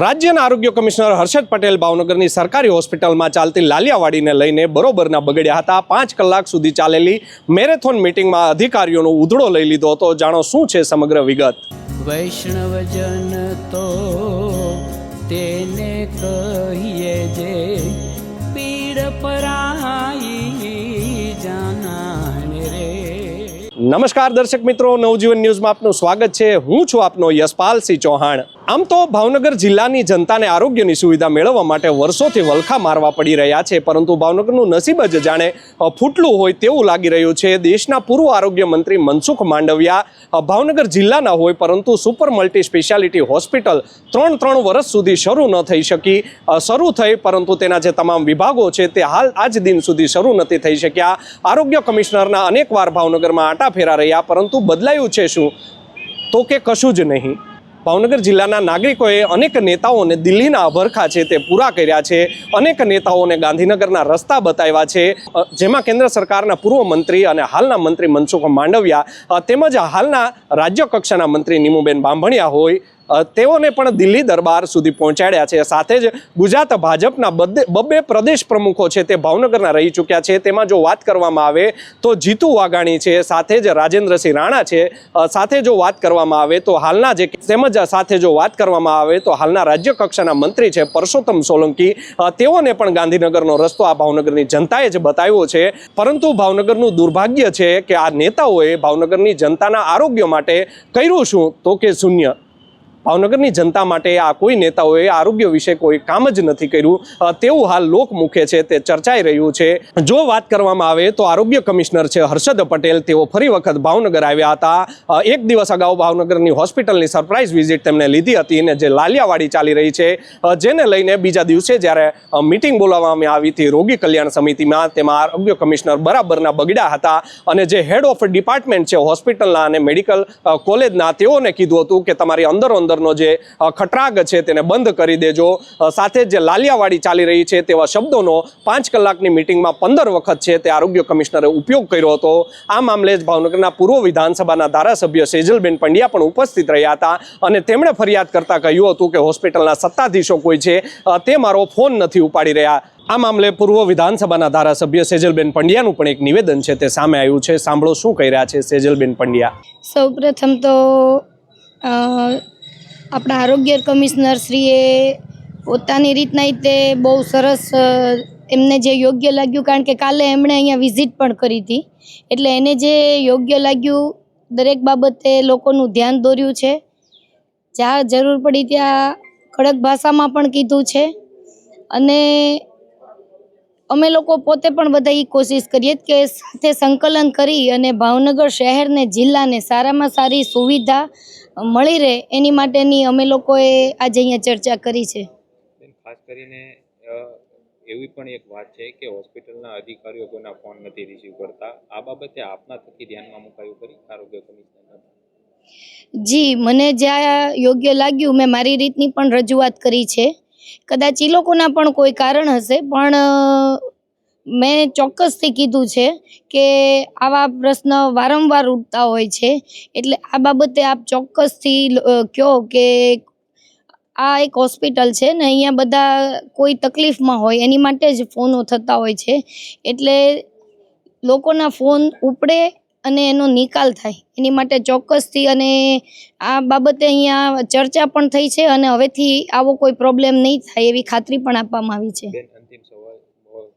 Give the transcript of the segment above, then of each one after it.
રાજ્યના આરોગ્ય કમિશનર હર્ષદ પટેલ ભાવનગરની સરકારી હોસ્પિટલમાં ચાલતી લાલિયાવાડીને લઈને બરોબરના બગડ્યા હતા. પાંચ કલાક સુધી ચાલેલી મેરેથોન મિટિંગમાં અધિકારીઓનો ઉધડો લઈ લીધો હતો. જાણો શું છે સમગ્ર વિગત? વૈષ્ણવજન તો તેને કહીએ જે પીડ પરાઈ નમસ્કાર દર્શક મિત્રો. નવજીવન ન્યૂઝમાં આપનું સ્વાગત છે. હું છું આપનો યશપાલસિંહ ચૌહાણ. આમ તો ભાવનગર જિલ્લાની જનતાને આરોગ્યની સુવિધા મેળવવા માટે વર્ષોથી વલખા મારવા પડી રહ્યા છે, પરંતુ ભાવનગરનું નસીબ જ જાણે ફૂટલું હોય તેવું લાગી રહ્યું છે. દેશના પૂર્વ આરોગ્ય મંત્રી મનસુખ માંડવિયા ભાવનગર જિલ્લાના હોય, પરંતુ સુપર મલ્ટી સ્પેશિયાલિટી હોસ્પિટલ ત્રણ ત્રણ વર્ષ સુધી શરૂ ન થઈ શકી શરૂ થઈ, પરંતુ તેના જે તમામ વિભાગો છે તે હાલ આજ દિન સુધી શરૂ નથી થઈ શક્યા. આરોગ્ય કમિશનરના અનેકવાર ભાવનગરમાં આટા ફેરા રહ્યા, પરંતુ બદલાયું છે શું? તો કે કશું જ નહીં. ભાવનગર જિલ્લાના નાગરિકોએ અનેક નેતાઓને દિલ્હીના અભરખા છે તે પૂરા કર્યા છે. અનેક નેતાઓને ગાંધીનગરના રસ્તા બતાવ્યા છે. જેમાં કેન્દ્ર સરકારના પૂર્વ મંત્રી અને હાલના મંત્રી મનસુખ માંડવિયા તેમજ હાલના રાજ્ય કક્ષાના મંત્રી નીમુબેન બાંભણિયા હોય તેઓને પણ દિલ્હી દરબાર સુધી પહોંચાડ્યા છે. સાથે જ ગુજરાત ભાજપના બબ્બે પ્રદેશ પ્રમુખો છે તે ભાવનગરના રહી ચૂક્યા છે. તેમાં જો વાત કરવામાં આવે તો જીતુ વાઘાણી છે, સાથે જ રાજેન્દ્રસિંહ રાણા છે સાથે જો વાત કરવામાં આવે તો હાલના જે તેમજ સાથે જો વાત કરવામાં આવે તો હાલના રાજ્ય કક્ષાના મંત્રી છે પરસોત્તમ સોલંકી. તેઓને પણ ગાંધીનગરનો રસ્તો આ ભાવનગરની જનતાએ જ બતાવ્યો છે. પરંતુ ભાવનગરનું દુર્ભાગ્ય છે કે આ નેતાઓએ ભાવનગરની જનતાના આરોગ્ય માટે કર્યું શું? તો કે શૂન્ય. ભાવનગરની જનતા માટે આ કોઈ નેતાઓએ આરોગ્ય વિશે કોઈ કામ જ નથી કર્યું. તેવું હાલ લોકમુખે છે, તે ચર્ચાઈ રહ્યું છે. જો વાત કરવામાં આવે તો આરોગ્ય કમિશનર છે હર્ષદ પટેલ, તેઓ ફરી વખત ભાવનગર આવ્યા હતા. એક દિવસ અગાઉ ભાવનગરની હોસ્પિટલની સરપ્રાઇઝ વિઝિટ તેમણે લીધી હતી અને જે લાલિયાવાડી ચાલી રહી છે. જેને લઈને બીજા દિવસે જ્યારે મિટિંગ બોલાવવામાં આવી હતી રોગી કલ્યાણ સમિતિમાં, તેમાં આરોગ્ય કમિશનર બરાબરના બગડ્યા હતા અને જે હેડ ઓફ ડિપાર્ટમેન્ટ છે હોસ્પિટલના અને મેડિકલ કોલેજના, તેઓને કીધું હતું કે તમારી અંદરો અંદરનો જે ખટરાગ છે તેને બંધ કરી દેજો. સાથે જે લાલિયાવાડી ચાલી રહી છે તેવા શબ્દોનો પાંચ કલાકની મિટિંગમાં પંદર વખત છે તે આરોગ્ય કમિશનરે ઉપયોગ કર્યો હતો. આ મામલે જ ભાવનગરના પૂર્વ વિધાનસભાના ધારાસભ્ય સેજલબેન પંડ્યા પણ ઉપસ્થિત રહ્યા હતા અને તેમણે ફરિયાદ કરતા કહ્યું હતું કે હોસ્પિટલના સત્તાધીશો કોઈ છે તે મારો ફોન નથી ઉપાડી રહ્યા. આ મામલે પૂર્વ વિધાનસભાના ધારાસભ્ય સેજલબેન પંડ્યાનું પણ એક નિવેદન છે તે સામે આવ્યું છે. સાંભળો શું કહી રહ્યા છે સેજલબેન પંડ્યા. સૌપ્રથમ તો આપણા આરોગ્ય કમિશનર શ્રીએ પોતાની રીતના રીતે બહુ સરસ એમને જે યોગ્ય લાગ્યું, કારણ કે કાલે એમણે અહીંયા વિઝિટ પણ કરી હતી. એટલે એને જે યોગ્ય લાગ્યું, દરેક બાબતે લોકોનું ધ્યાન દોર્યું છે. જ્યાં જરૂર પડી ત્યાં કડક ભાષામાં પણ કીધું છે. અને અમે લોકો પોતે પણ બધા એ કોશિશ કરીએ કે સાથે સંકલન કરી અને ભાવનગર શહેરને, જિલ્લાને સારામાં સારી સુવિધા મળી રહે એની માટેની અમે લોકોએ આજે અહીંયા ચર્ચા કરી છે. ખાસ કરીને એવી પણ એક વાત છે કે હોસ્પિટલના અધિકારીઓ કોઈના ફોન નથી રિસીવ કરતા. આ બાબતે આપના થકી ધ્યાનમાં મુકાયું કરી આરોગ્ય કમિશનર જી મને જ્યાં યોગ્ય લાગ્યું મેં મારી રીતની પણ રજૂઆત કરી છે. કદાચ એ લોકોના પણ કોઈ કારણ હશે પણ મેં ચોક્કસથી કીધું છે કે આવા પ્રશ્ન વારંવાર ઉઠતા હોય છે. એટલે આ બાબતે આપ ચોક્કસથી કહો કે આ એક હોસ્પિટલ છે ને અહીંયા બધા કોઈ તકલીફમાં હોય એની માટે જ ફોનો થતા હોય છે. એટલે લોકોના ફોન ઉપડે અને એનો નિકાલ થાય એની માટે ચોક્કસથી અને આ બાબતે અહીંયા ચર્ચા પણ થઈ છે અને હવેથી આવો કોઈ પ્રોબ્લેમ નહીં થાય એવી ખાતરી પણ આપવામાં આવી છે બેન અંતિમ સવાલ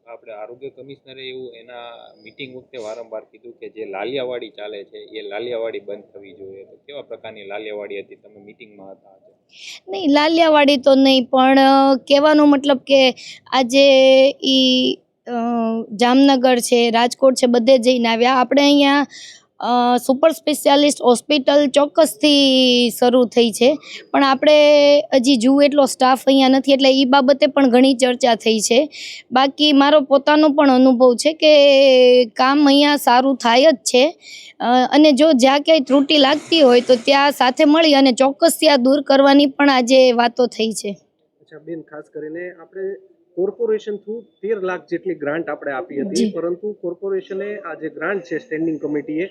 અ, આપણે આરોગ્ય કમિશનરે એવું એના મિટિંગ વખતે વારંવાર કીધું કે જે લાલિયાવાડી ચાલે છે, એ લાલિયાવાડી બંધ થવી જોઈએ. તો કેવા પ્રકારની લાલિયાવાડી હતી? તમે મિટિંગમાં હતા નહીં, લાલિયાવાડી તો નહીં, પણ કહેવાનો મતલબ કે આજે ઈ જામનગર છે, રાજકોટ છે, બધે જઈને આવ્યા. આપણે અહીંયા સુપર સ્પેશિયાલિસ્ટ હોસ્પિટલ ચોક્કસથી શરૂ થઈ છે. પણ આપણે હજી જુએ એટલો સ્ટાફ અહીંયા નથી, એટલે એ બાબતે પણ ઘણી ચર્ચા થઈ છે. બાકી મારો પોતાનો પણ અનુભવ છે કે કામ અહીંયા સારું થાય જ છે. અને જો જ્યાં ક્યાંય ત્રુટિ લાગતી હોય તો ત્યાં સાથે મળી અને ચોક્કસ ત્યાં દૂર કરવાની પણ આજે વાતો થઈ છે. બેન, ખાસ કરીને આપણે કોર્પોરેશન થ્રુ તેર લાખ જેટલી ગ્રાન્ટ આપણે આપી હતી. પરંતુ કોર્પોરેશને આ જે ગ્રાન્ટ છે સ્ટેન્ડિંગ કમિટીએ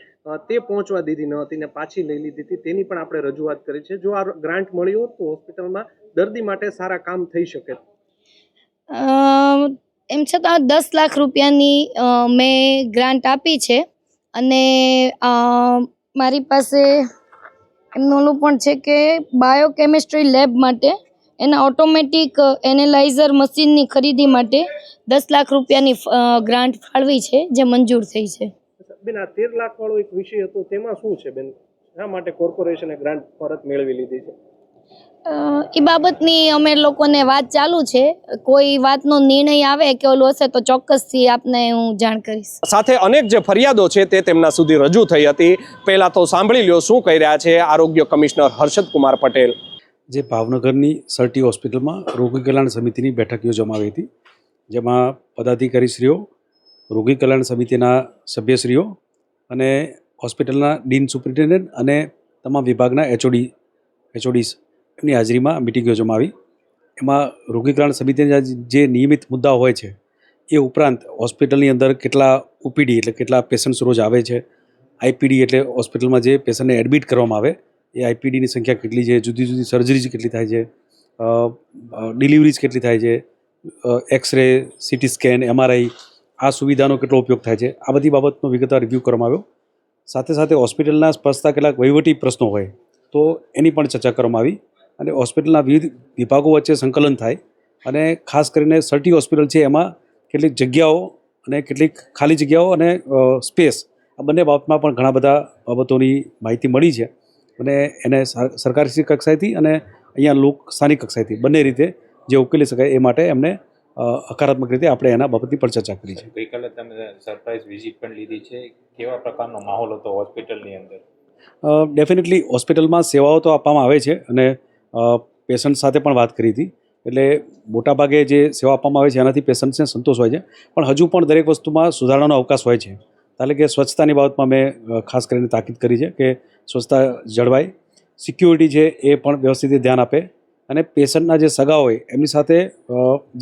તે પહોંચવા દીધી ન હતી ને પાછી લઈ લીધી હતી. તેની પણ આપણે રજૂઆત કરી છે. જો આ ગ્રાન્ટ મળી હોત તો હોસ્પિટલમાં દર્દી માટે સારા કામ થઈ શકે. એમ છતાં દસ લાખ રૂપિયાની મેં ગ્રાન્ટ આપી છે. અને મારી પાસે એમનું ઓલું પણ છે કે બાયોકેમિસ્ટ્રી લેબ માટે એના ઓટોમેટિક એનેલાઇઝર મશીનની ખરીદી માટે દસ લાખ રૂપિયાની ગ્રાન્ટ ફાળવી છે જે મંજૂર થઈ છે. બેન આ તેર લાખ વાળો એક વિષય હતો તેમાં શું છે બેન? શા માટે કોર્પોરેશને ગ્રાન્ટ પરત મેળવી લીધી છે? એ બાબતની અમે લોકોને વાત ચાલુ છે. કોઈ વાતનો નિર્ણય આવે કે ઓલું હશે તો ચોક્કસથી આપને હું જાણ કરીશ. સાથે અનેક જે ફરિયાદો છે તે તેમના સુધી રજૂ થઈ હતી. પહેલા તો સાંભળી લ્યો શું કહી રહ્યા છે આરોગ્ય કમિશનર હર્ષદ કુમાર પટેલ. જે ભાવનગરની સર્ટી હોસ્પિટલમાં રોગી કલ્યાણ સમિતિની બેઠક યોજવામાં આવી હતી, જેમાં પદાધિકારીશ્રીઓ, રોગી કલ્યાણ સમિતિના સભ્યશ્રીઓ અને હોસ્પિટલના ડીન સુપ્રિન્ટેન્ડન્ટ અને તમામ વિભાગના એચઓડી, એચઓડીસ એમની હાજરીમાં મિટિંગ યોજવામાં આવી. એમાં રોગી કલ્યાણ સમિતિના જે નિયમિત મુદ્દાઓ હોય છે, એ ઉપરાંત હોસ્પિટલની અંદર કેટલા ઓપીડી એટલે કેટલા પેશન્ટ્સ રોજ આવે છે, આઈપીડી એટલે હોસ્પિટલમાં જે પેશન્ટને એડમિટ કરવામાં આવે એ આઈપીડીની સંખ્યા કેટલી છે, જુદી જુદી સર્જરીઝ કેટલી થાય છે ડિલિવરીઝ કેટલી થાય છે એક્સરે સીટી સ્કેન એમઆરઆઈ આ સુવિધાનો કેટલો ઉપયોગ થાય છે, આ બધી બાબતનો વિગતવાર રિવ્યૂ કરવામાં આવ્યો. સાથે સાથે હોસ્પિટલના સ્પર્શતા કેટલાક વહીવટી પ્રશ્નો હોય, તો એની પણ ચર્ચા કરવામાં આવી અને હોસ્પિટલના વિવિધ વિભાગો વચ્ચે સંકલન થાય અને ખાસ કરીને સર્ટી હોસ્પિટલ છે, એમાં કેટલીક જગ્યાઓ અને કેટલીક ખાલી જગ્યાઓ અને સ્પેસ આ બંને બાબતમાં પણ ઘણા બધા બાબતોની માહિતી મળી છે. અને એને સરકારી કક્ષાએથી અને અહીંયા લોક સ્થાનિક કક્ષાએથી બંને રીતે જે ઉકેલી શકાય એ માટે એમને હકારાત્મક રીતે આપણે એના બાબતની પણ ચર્ચા કરી છે. ગઈકાલે તમે સરપ્રાઇઝ વિઝિટ પણ લીધી છે. કેવા પ્રકારનો માહોલ હતો હોસ્પિટલની અંદર? ડેફિનેટલી હોસ્પિટલમાં સેવાઓ તો આપવામાં આવે છે અને પેશન્ટ સાથે પણ વાત કરી હતી. એટલે મોટાભાગે જે સેવા આપવામાં આવે છે એનાથી પેશન્ટ્સને સંતોષ હોય છે. પણ હજુ પણ દરેક વસ્તુમાં સુધારણાનો અવકાશ હોય છે. એટલે કે સ્વચ્છતાની બાબતમાં મેં ખાસ કરીને તાકીદ કરી છે કે સ્વચ્છતા જળવાય. સિક્યુરિટી છે એ પણ વ્યવસ્થિત ધ્યાન આપે અને પેશન્ટના જે સગા હોય એમની સાથે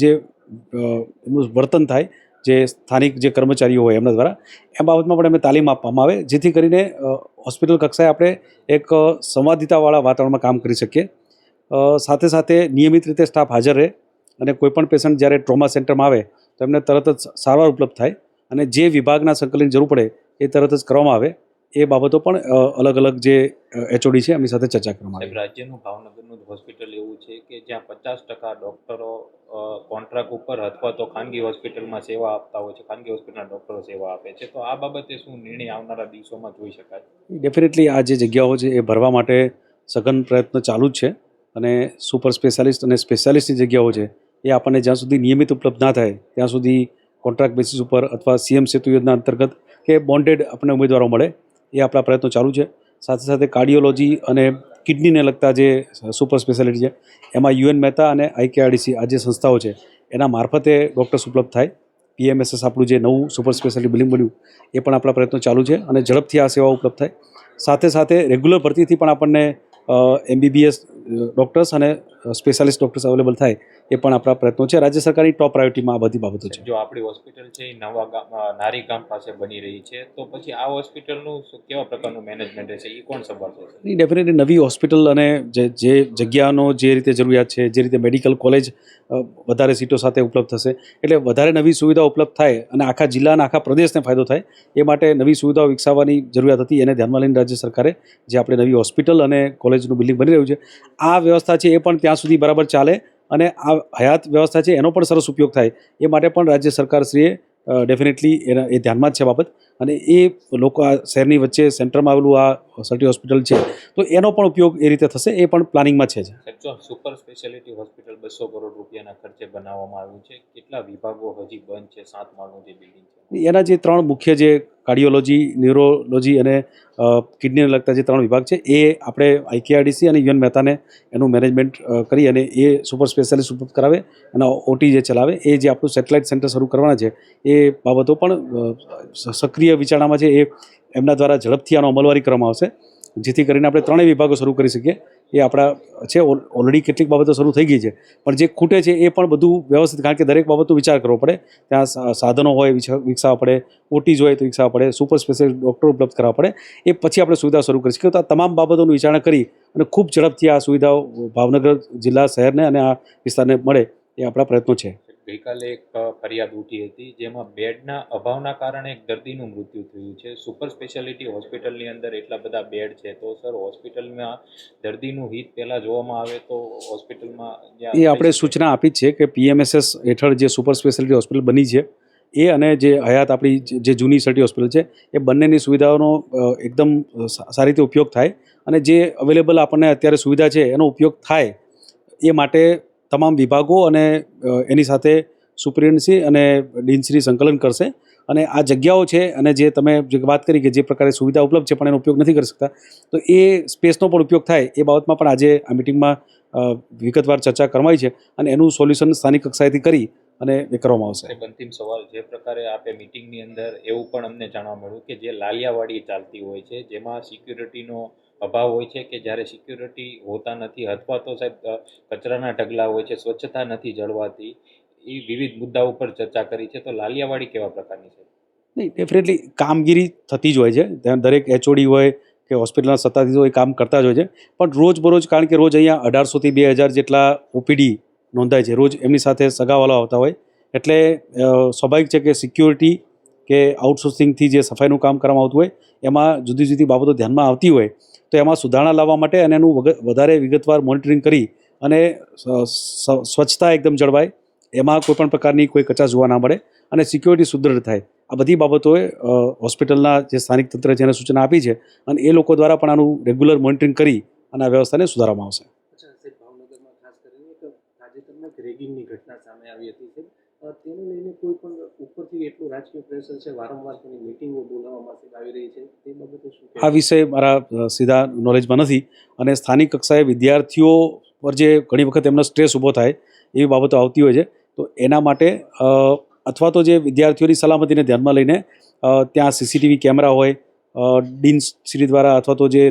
જે એમનું વર્તન થાય, જે સ્થાનિક જે કર્મચારીઓ હોય એમના દ્વારા એ બાબતમાં પણ એમને તાલીમ આપવામાં આવે, જેથી કરીને હોસ્પિટલ કક્ષાએ આપણે એક સંવાદિતાવાળા વાતાવરણમાં કામ કરી શકીએ. સાથે સાથે નિયમિત રીતે સ્ટાફ હાજર રહે અને કોઈપણ પેશન્ટ જ્યારે ટ્રોમા સેન્ટરમાં આવે તો એમને તરત જ સારવાર ઉપલબ્ધ થાય. અને જે વિભાગના સંકલનની જરૂર પડે એ તરત જ કરવામાં આવે. એ બાબતો પણ અલગ અલગ જે એચઓડી છે એમની સાથે ચર્ચા કરવામાં આવે. રાજ્યનું ભાવનગરનું હોસ્પિટલ એવું છે કે જ્યાં પચાસ ટકા ડોક્ટરો કોન્ટ્રાક્ટ ઉપર અથવા તો ખાનગી હોસ્પિટલમાં સેવા આપતા હોય છે ખાનગી હોસ્પિટલના ડૉક્ટરો સેવા આપે છે. તો આ બાબતે શું નિર્ણય આવનારા દિવસોમાં જોઈ શકાય? ડેફિનેટલી આ જે જગ્યાઓ છે એ ભરવા માટે સઘન પ્રયત્ન ચાલુ જ છે અને સુપર સ્પેશિયાલિસ્ટ અને સ્પેશિયાલિસ્ટની જગ્યાઓ છે એ આપણને જ્યાં સુધી નિયમિત ઉપલબ્ધ ના થાય ત્યાં સુધી કોન્ટ્રાક્ટ બેસિસ ઉપર અથવા સીએમ સેતુ યોજના અંતર્ગત કે બોન્ડેડ આપણને ઉમેદવારો મળે, એ આપણા પ્રયત્નો ચાલુ છે. સાથે સાથે કાર્ડિયોલોજી અને કિડનીને લગતા જે સુપર સ્પેશિયાલિટી છે, એમાં યુએન મહેતા અને આઈકેઆરડીસી આ જે સંસ્થાઓ છે, એના મારફતે ડૉક્ટર્સ ઉપલબ્ધ થાય. પીએમએસએસ આપણું જે નવું સુપર સ્પેશિયાલિટી બિલ્ડિંગ બન્યું, એ પણ આપણા પ્રયત્નો ચાલુ છે અને ઝડપથી આ સેવા ઉપલબ્ધ થાય. સાથે સાથે રેગ્યુલર ભરતીથી પણ આપણને એમબીબીએસ ડૉક્ટર્સ અને સ્પેશિયાલિસ્ટ ડૉક્ટર્સ અવેલેબલ થાય. એ પણ આપણા પ્રયત્નો છે. રાજ્ય સરકારની ટોપ પ્રાયોરિટીમાં આ બધી બાબતો છે. જો આપણી હોસ્પિટલ છે એ નવા ગામ નારી ગામ પાસે બની રહી છે તો પછી આ હોસ્પિટલનું કેવા પ્રકારનું મેનેજમેન્ટ રહેશે? એ કોણ સંભાળશે ડેફિનેટલી નવી હોસ્પિટલ અને જે જે જગ્યાનો જે રીતે જરૂરિયાત છે જે રીતે મેડિકલ કોલેજ વધારે સીટો સાથે ઉપલબ્ધ થશે. એટલે વધારે નવી સુવિધાઓ ઉપલબ્ધ થાય અને આખા જિલ્લાના આખા પ્રદેશને ફાયદો થાય એ માટે નવી સુવિધાઓ વિકસાવવાની જરૂરિયાત હતી. એને ધ્યાનમાં લઈને રાજ્ય સરકારે જે આપણે નવી હોસ્પિટલ અને કોલેજનું બિલ્ડિંગ બની રહ્યું છે આ વ્યવસ્થા છે એ પણ ત્યાં સુધી બરાબર ચાલે. અને આ હયાત વ્યવસ્થા છે, એનો પણ સરસ ઉપયોગ થાય. એ માટે પણ રાજ્ય સરકારશ્રીએ ડેફિનેટલી એ ધ્યાનમાં જ છે બાબત. અને એ લોકો આ શહેરની વચ્ચે સેન્ટરમાં આવેલું આ સર્ટી હોસ્પિટલ છે તો એનો પણ ઉપયોગ એ રીતે થશે એ પણ પ્લાનિંગમાં છે સુપર સ્પેશિયાલિટી હોસ્પિટલ બસો કરોડ રૂપિયાના ખર્ચે બનાવવામાં આવ્યું છે કેટલા વિભાગો હજી બંધ છે સાત માળનું જે બિલ્ડિંગ છે? એના જે ત્રણ મુખ્ય જે કાર્ડિયોલોજી ન્યુરોલોજી અને કિડનીને લગતા જે ત્રણ વિભાગ છે એ આપણે આઈકેઆરડીસી અને યુએન મહેતાને એનું મેનેજમેન્ટ કરી અને એ સુપર સ્પેશિયાલિસ્ટ ઉપલબ્ધ કરાવે અને ઓટી જે ચલાવે એ જે આપણું સેટેલાઇટ સેન્ટર શરૂ કરવાના છે એ બાબતો પણ અ, સ- સક્રિય વિચારણામાં છે એ એમના દ્વારા ઝડપથી આનો અમલવારી કરવામાં આવશે. જેથી કરીને આપણે ત્રણેય વિભાગો શરૂ કરી શકીએ. એ આપણા છે ઓલરેડી કેટલીક બાબતો શરૂ થઈ ગઈ છે. પણ જે ખૂટે છે એ પણ બધું વ્યવસ્થિત, કારણ કે દરેક બાબતનો વિચાર કરવો પડે. ત્યાં સાધનો હોય વિકસા- વિકસાવવા પડે, ઓટીઝ હોય તો વિકસાવવા પડે, સુપર સ્પેશિયલ ડૉક્ટરો ઉપલબ્ધ કરાવવા પડે. એ પછી આપણે સુવિધા શરૂ કરી શકીએ. તો આ તમામ બાબતોનું વિચારણા કરી અને ખૂબ ઝડપથી આ સુવિધાઓ ભાવનગર જિલ્લા, શહેરને અને આ વિસ્તારને મળે એ આપણા પ્રયત્નો છે. ગઈકાલે એક ફરિયાદ ઉઠી હતી જેમાં બેડના અભાવના કારણે એક દર્દીનું મૃત્યુ થયું છે. સુપર સ્પેશિયાલિટી હોસ્પિટલની અંદર એટલા બધા બેડ છે તો સર હોસ્પિટલમાં દર્દીનું હિત પહેલાં જોવામાં આવે તો હોસ્પિટલમાં એ આપણે સૂચના આપી છે કે પીએમએસએસ હેઠળ જે સુપર સ્પેશિયાલિટી હોસ્પિટલ બની છે, એ અને જે હયાત આપણી જે જૂની સર્ટી હોસ્પિટલ છે, એ બંનેની સુવિધાઓનો એકદમ સારી રીતે ઉપયોગ થાય અને જે અવેલેબલ આપણને અત્યારે સુવિધા છે એનો ઉપયોગ થાય એ માટે તમામ વિભાગો અને એની સાથે સુપ્રિન્સી અને ડીનશ્રી સંકલન કરશે. અને આ જગ્યાઓ છે અને જે તમે જે વાત કરી કે જે પ્રકારે સુવિધા ઉપલબ્ધ છે પણ એનો ઉપયોગ નથી કરી શકતા, તો એ સ્પેસનો પણ ઉપયોગ થાય એ બાબતમાં પણ આજે આ મિટિંગમાં વિગતવાર ચર્ચા કરવાઈ છે અને એનું સોલ્યુશન સ્થાનિક કક્ષાએથી કરી અને એ કરવામાં આવશે. અંતિમ સવાલ, જે પ્રકારે આપે મિટિંગની અંદર એવું પણ અમને જાણવા મળ્યું કે જે લાલિયાવાડી ચાલતી હોય છે, જેમાં સિક્યુરિટીનો અભાવ હોય છે કે જ્યારે સિક્યુરિટી હોતા નથી અથવા તો સાહેબ કચરાના ઢગલા હોય છે, સ્વચ્છતા નથી જળવાતી એ વિવિધ મુદ્દાઓ ઉપર ચર્ચા કરી છે. તો લાલિયાવાડી કેવા પ્રકારની છે? નહીં ડેફિનેટલી કામગીરી થતી જ હોય છે. દરેક એચઓડી હોય કે હોસ્પિટલના સત્તાધીશો એ કામ કરતા જ હોય છે. પણ રોજ બરોજ કારણ કે રોજ અહીંયા અઢારસોથી બે હજાર જેટલા ઓપીડી નોંધાય છે. રોજ એમની સાથે સગાવાલા આવતા હોય. એટલે સ્વાભાવિક છે કે સિક્યોરિટી કે આઉટસોર્સિંગથી જે સફાઈનું કામ કરવામાં આવતું હોય, એમાં જુદી જુદી બાબતો ધ્યાનમાં આવતી હોય. તો એમાં સુધારણા લાવવા માટે અને એનું વધારે વિગતવાર મોનિટરિંગ કરી અને સ્વચ્છતા એકદમ જળવાય, એમાં કોઈપણ પ્રકારની કોઈ કચાશ જોવા ના મળે અને સિક્યોરિટી સુદૃઢ થાય. આ બધી બાબતોએ હોસ્પિટલના જે સ્થાનિક તંત્ર જેને સૂચના આપી છે અને એ લોકો દ્વારા પણ આનું રેગ્યુલર મોનિટરિંગ કરી અને આ વ્યવસ્થાને સુધારવામાં આવશે. રેગિંગની ઘટના સામે આવી હતી તેને લઈને કોઈ પણ ઉપરથી એટલું રાજકીય પ્રેશર છે, વારંવાર તેની મિટિંગો બોલાવવામાં આવી રહી છે. તે બાબતે શું આ વિષય મારા સીધા નોલેજમાં નથી અને સ્થાનિક કક્ષાએ વિદ્યાર્થીઓ પર જે ઘણી વખત એમનો સ્ટ્રેસ ઊભો થાય એવી બાબતો આવતી હોય છે, તો એના માટે અથવા તો જે વિદ્યાર્થીઓની સલામતીને ધ્યાનમાં લઈને ત્યાં સીસીટીવી કેમેરા હોય ડીન શ્રી દ્વારા અથવા તો જે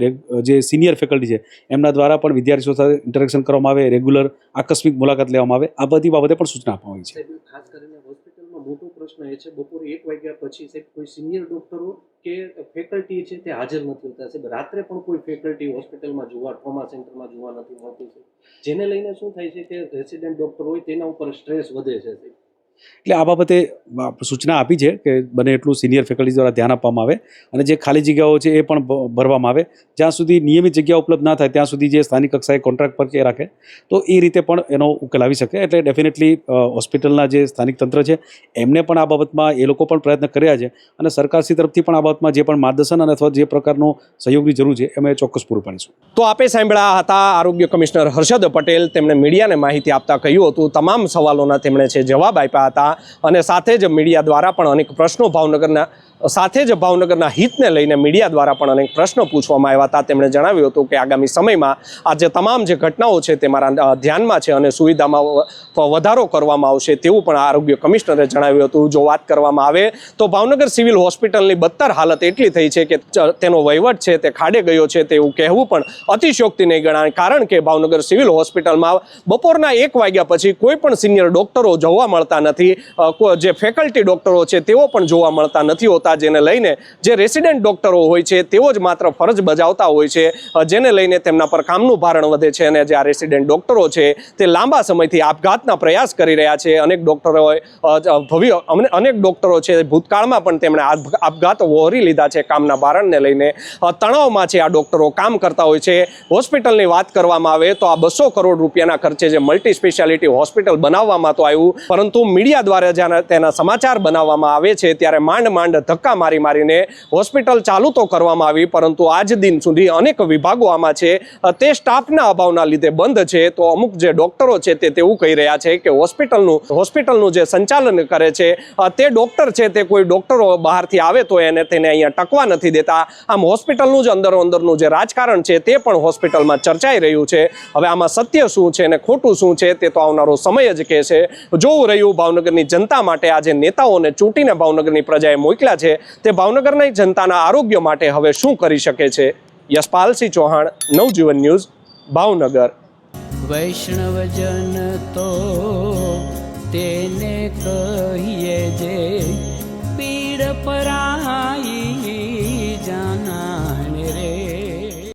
જે સિનિયર ફેકલ્ટી છે, એમના દ્વારા પણ વિદ્યાર્થીઓ સાથે ઇન્ટરેક્શન કરવામાં આવે, રેગ્યુલર આકસ્મિક મુલાકાત લેવામાં આવે, આ બધી બાબતે પણ સૂચના આપવામાં આવી છે. ખાસ કરીને હોસ્પિટલમાં મોટો પ્રશ્ન એ છે, બપોરે એક વાગ્યા પછી સાહેબ કોઈ સિનિયર ડોક્ટરો કે ફેકલ્ટી છે તે હાજર નથી હોતા. સાહેબ, રાત્રે પણ કોઈ ફેકલ્ટી હોસ્પિટલમાં જોવા, ટ્રોમા સેન્ટરમાં જોવા નથી મળતું છે જેને લઈને શું થાય છે કે રેસિડેન્ટ ડોક્ટર હોય તેના ઉપર સ્ટ્રેસ વધે છે, સાહેબ. એટલે આ બાબતે સૂચના આપી છે કે બને એટલું સિનિયર ફેકલ્ટી દ્વારા ધ્યાન આપવામાં આવે અને જે ખાલી જગ્યાઓ છે એ પણ ભરવામાં આવે. જ્યાં સુધી નિયમિત જગ્યા ઉપલબ્ધ ના થાય, ત્યાં સુધી જે સ્થાનિક કક્ષાએ કોન્ટ્રાક્ટ પર કે રાખે, તો એ રીતે પણ એનો ઉકેલ આવી શકે. એટલે ડેફિનેટલી હોસ્પિટલના જે સ્થાનિક તંત્ર છે, એમને પણ આ બાબતમાં એ લોકો પણ પ્રયત્ન કર્યા છે અને સરકારશ્રી તરફથી પણ આ બાબતમાં જે પણ માર્ગદર્શન અને અથવા જે પ્રકારનો સહયોગની જરૂર છે અમે ચોક્કસ પૂરું પાડીશું. તો આપે સાંભળ્યા હતા આરોગ્ય કમિશનર હર્ષદ પટેલ, તેમણે મીડિયાને માહિતી આપતા કહ્યું હતું. તમામ સવાલોના તેમણે છે જવાબ આપ્યા હતા. અને સાથે જ મીડિયા દ્વારા પણ અનેક પ્રશ્નો ભાવનગરના સાથે જ ભાવનગરના હિતને લઈને મીડિયા દ્વારા પણ અનેક પ્રશ્નો પૂછવામાં આવ્યા હતા. તેમણે જણાવ્યું હતું કે આગામી સમયમાં આ જે તમામ જે ઘટનાઓ છે તે મારા ધ્યાનમાં છે અને સુવિધામાં વધારો કરવામાં આવશે તેવું પણ આરોગ્ય કમિશનરે જણાવ્યું હતું. જો વાત કરવામાં આવે તો ભાવનગર સિવિલ હોસ્પિટલની બદતર હાલત એટલી થઈ છે કે તેનો વહીવટ છે તે ખાડે ગયો છે તેવું કહેવું પણ અતિશયોક્તિ નહીં ગણાય. કારણ કે ભાવનગર સિવિલ હોસ્પિટલમાં બપોરના એક વાગ્યા પછી કોઈ પણ સિનિયર ડોક્ટરો જોવા મળતા નથી. જે ફેકલ્ટી ડોક્ટરો છે તેઓ પણ જોવા મળતા નથી હોતા. જેને લઈને જે રેસિડેન્ટ ડોક્ટરો હોય છે, તેઓ જ માત્ર ફરજ બજાવતા હોય છે જેને લઈને તેમના પર કામનું ભારણ વધે છે અને જે આ રેસિડેન્ટ ડોક્ટરો છે, તે લાંબા સમયથી આપઘાતના પ્રયાસ કરી રહ્યા છે. અનેક ડોક્ટરોએ ભવ્ય અનેક ડોક્ટરો છે, ભૂતકાળમાં પણ તેમણે આપ- આપઘાત વહોરી લીધા છે કામના ભારણને લઈને. તણાવમાં છે આ ડોક્ટરો કામ કરતા હોય છે. હોસ્પિટલની વાત કરવામાં આવે તો આ બસો કરોડ રૂપિયાના ખર્ચે જે મલ્ટી સ્પેશિયાલિટી હોસ્પિટલ બનાવવામાં તો આવ્યું. પરંતુ મીડિયા દ્વારા જ્યારે તેના સમાચાર બનાવવામાં આવે છે, ત્યારે માંડ માંડ ધક્કા મારી મારીને હોસ્પિટલ ચાલુ તો કરવામાં આવી, પરંતુ આજ દિન સુધી અનેક વિભાગો આમાં છે. તે સ્ટાફના અભાવના લીધે બંધ છે. તો અમુક જે ડોક્ટરો છે તે તેવું કહી રહ્યા છે કે હોસ્પિટલનું હોસ્પિટલનું જે સંચાલન કરે છે તે ડોક્ટર છે તે કોઈ ડોક્ટરો બહારથી આવે તો એને તેને અહીંયા ટકવા નથી દેતા. આમ હોસ્પિટલનું જ અંદરો અંદરનું જે રાજકારણ છે તે પણ હોસ્પિટલમાં ચર્ચાઈ રહ્યું છે. હવે આમાં સત્ય શું છે અને ખોટું શું છે તે તો આવનારો સમય જ કહેશે જોવું રહ્યું, ભાવનગરની જનતા માટે આજે નેતાઓને ચૂંટીને ભાવનગરની પ્રજાએ મોકલ્યા છે તે ભાવનગરની જનતાના આરોગ્ય માટે હવે શું કરી શકે છે? યશપાલસિંહ ચૌહાણ, નવજીવન ન્યૂઝ, ભાવનગર. વૈષ્ણવજન તો તેને કહીએ જે પીડ પરા